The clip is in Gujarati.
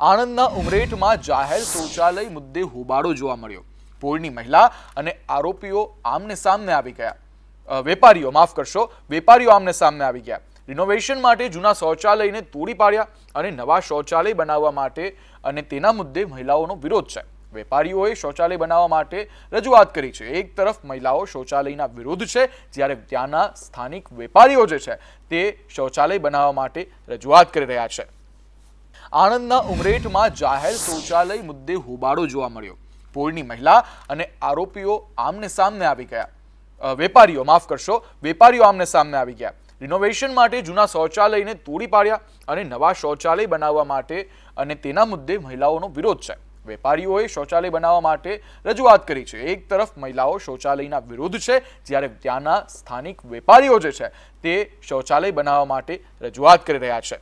આણંદના ઉમરેઠમાં જાહેર શૌચાલય મુદ્દે હોબાળો જોવા મળ્યો. પોળની મહિલા અને આરોપીઓ આમને સામને આવી ગયા. વેપારીઓ, માફ કરશો, વેપારીઓ આમને સામને આવી ગયા. રિનોવેશન માટે જૂના શૌચાલયને તોડી પાડ્યા અને નવા શૌચાલય બનાવવા માટે અને તેના મુદ્દે મહિલાઓનો વિરોધ છે. વેપારીઓએ શૌચાલય બનાવવા માટે રજૂઆત કરી છે. એક તરફ મહિલાઓ શૌચાલયના વિરોધ છે, જ્યારે ત્યાંના સ્થાનિક વેપારીઓ જે છે, તે શૌચાલય બનાવવા માટે રજૂઆત કરી રહ્યા છે. આણંદના ઉમરેઠમાં જાહેર શૌચાલય મુદ્દે હોબાળો જોવા મળ્યો. પોળની મહિલા અને આરોપીઓ આમને સામને આવી ગયા. વેપારીઓ, માફ કરશો, વેપારીઓ આમને સામને આવી ગયા. રિનોવેશન માટે જૂના શૌચાલયને તોડી પાડ્યા અને નવા શૌચાલય બનાવવા માટે અને તેના મુદ્દે મહિલાઓનો વિરોધ છે. વેપારીઓએ શૌચાલય બનાવવા માટે રજૂઆત કરી છે. એક તરફ મહિલાઓ શૌચાલયના વિરોધ છે, જ્યારે ત્યાંના સ્થાનિક વેપારીઓ જે છે, તે શૌચાલય બનાવવા માટે રજૂઆત કરી રહ્યા છે.